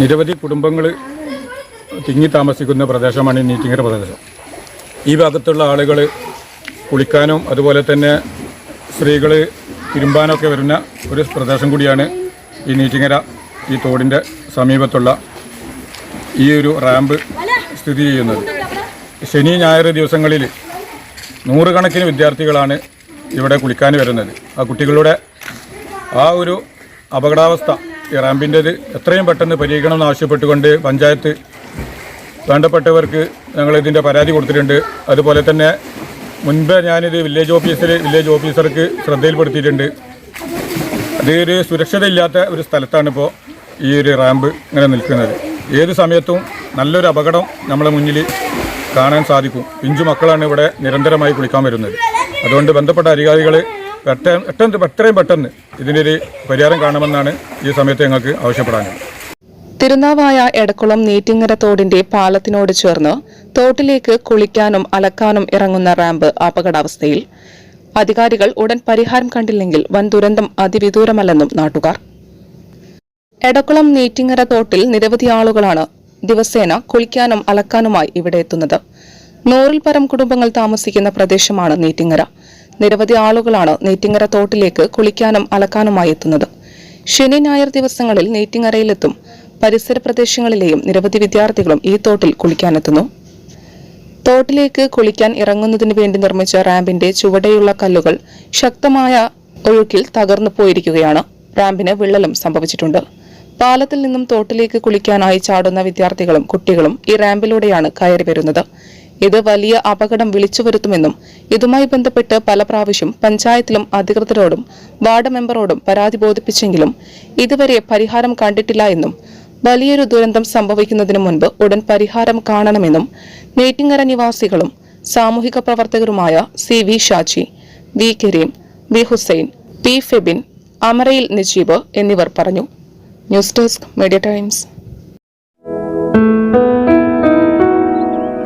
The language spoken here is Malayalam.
നിരവധി കുടുംബങ്ങൾ തിങ്ങി താമസിക്കുന്ന പ്രദേശമാണ് ഈ നീറ്റിങ്ങര പ്രദേശം. ഈ ഭാഗത്തുള്ള ആളുകൾ കുളിക്കാനും അതുപോലെ തന്നെ സ്ത്രീകൾ തിരുമ്പാനൊക്കെ വരുന്ന ഒരു പ്രദേശം കൂടിയാണ് ഈ നീറ്റിങ്ങര ഈ തോടിന്റെ സമീപത്തുള്ള ഈ ഒരു റാമ്പ് സ്ഥിതി ചെയ്യുന്നത്. ശനി ഞായർ ദിവസങ്ങളിൽ നൂറുകണക്കിന് വിദ്യാർത്ഥികളാണ് ഇവിടെ കുളിക്കാൻ വരുന്നത്. ആ കുട്ടികളുടെ ആ ഒരു അപകടാവസ്ഥ ഈ റാമ്പിന്റെത് എത്രയും പെട്ടെന്ന് പരിഹരിക്കണം എന്ന് ആവശ്യപ്പെട്ടുകൊണ്ട് പഞ്ചായത്ത് വേണ്ടപ്പെട്ടവർക്ക് ഞങ്ങൾ ഇതിന്റെ പരാതി കൊടുത്തിട്ടുണ്ട്. അതുപോലെ തന്നെ മുൻപ് ഞാനിത് വില്ലേജ് ഓഫീസിൽ വില്ലേജ് ഓഫീസർക്ക് ശ്രദ്ധയിൽപ്പെടുത്തിയിട്ടുണ്ട്. അതൊരു സുരക്ഷിതയില്ലാത്ത ഒരു സ്ഥലത്താണ് ഇപ്പോൾ ഈ ഒരു റാമ്പ് ഇങ്ങനെ നിൽക്കുന്നത്. ഏത് സമയത്തും നല്ലൊരു അപകടം നമ്മളെ മുന്നിൽ കാണാൻ സാധിക്കും. പിഞ്ചു മക്കളാണ് ഇവിടെ നിരന്തരമായി കുളിക്കാൻ വരുന്നത്. അതുകൊണ്ട് ബന്ധപ്പെട്ട അധികാരികൾ പെട്ടെന്ന് എത്രയും പെട്ടെന്ന് ഇതിനൊരു പരിഹാരം കാണുമെന്നാണ് ഈ സമയത്ത് ഞങ്ങൾക്ക് ആവശ്യപ്പെടാനുള്ളത് തിരുനാവായ എടക്കുളം നീറ്റിങ്ങര തോടിന്റെ പാലത്തിനോട് ചേർന്ന് തോട്ടിലേക്ക് കുളിക്കാനും അലക്കാനും ഇറങ്ങുന്ന റാമ്പ് അപകടാവസ്ഥയിൽ അധികാരികൾ ഉടൻ പരിഹാരം കണ്ടില്ലെങ്കിൽ വൻ ദുരന്തം അതിവിദൂരമല്ലെന്നും നാട്ടുകാർ. എടക്കുളം നീറ്റിങ്ങര തോട്ടിൽ നിരവധി ആളുകളാണ് ദിവസേന കുളിക്കാനും അലക്കാനുമായി ഇവിടെ എത്തുന്നത്. നൂറിൽ പരം കുടുംബങ്ങൾ താമസിക്കുന്ന പ്രദേശമാണ് നീറ്റിങ്ങര. നിരവധി ആളുകളാണ് നെയ്റ്റിങ്ങര തോട്ടിലേക്ക് കുളിക്കാനും അലക്കാനുമായി എത്തുന്നത്. ശനി ഞായർ ദിവസങ്ങളിൽ നെയ്റ്റിങ്ങരയിലെത്തും പരിസര പ്രദേശങ്ങളിലെയും നിരവധി വിദ്യാർത്ഥികളും ഈ തോട്ടിൽ കുളിക്കാനെത്തുന്നു. തോട്ടിലേക്ക് കുളിക്കാൻ ഇറങ്ങുന്നതിന് വേണ്ടി നിർമ്മിച്ച റാമ്പിന്റെ ചുവടെയുള്ള കല്ലുകൾ ശക്തമായ ഒഴുക്കിൽ തകർന്നു പോയിരിക്കുകയാണ്. റാമ്പിന് വിള്ളലും സംഭവിച്ചിട്ടുണ്ട്. പാലത്തിൽ നിന്നും തോട്ടിലേക്ക് കുളിക്കാനായി ചാടുന്ന വിദ്യാർത്ഥികളും കുട്ടികളും ഈ റാമ്പിലൂടെയാണ് കയറി വരുന്നത്. ഇത് വലിയ അപകടം വിളിച്ചു വരുത്തുമെന്നും ഇതുമായി ബന്ധപ്പെട്ട് പല പ്രാവശ്യം പഞ്ചായത്തിലും അധികൃതരോടും വാർഡ് മെമ്പറോടും പരാതി ബോധിപ്പിച്ചെങ്കിലും ഇതുവരെ പരിഹാരം കണ്ടിട്ടില്ല എന്നും വലിയൊരു ദുരന്തം സംഭവിക്കുന്നതിന് മുൻപ് ഉടൻ പരിഹാരം കാണണമെന്നും നെയ്റ്റിങ്ങര നിവാസികളും സാമൂഹിക പ്രവർത്തകരുമായ C V Shaji V Kareem V Hussain P Febin അമറയിൽ Najeeb എന്നിവർ പറഞ്ഞു. News desk Media Times.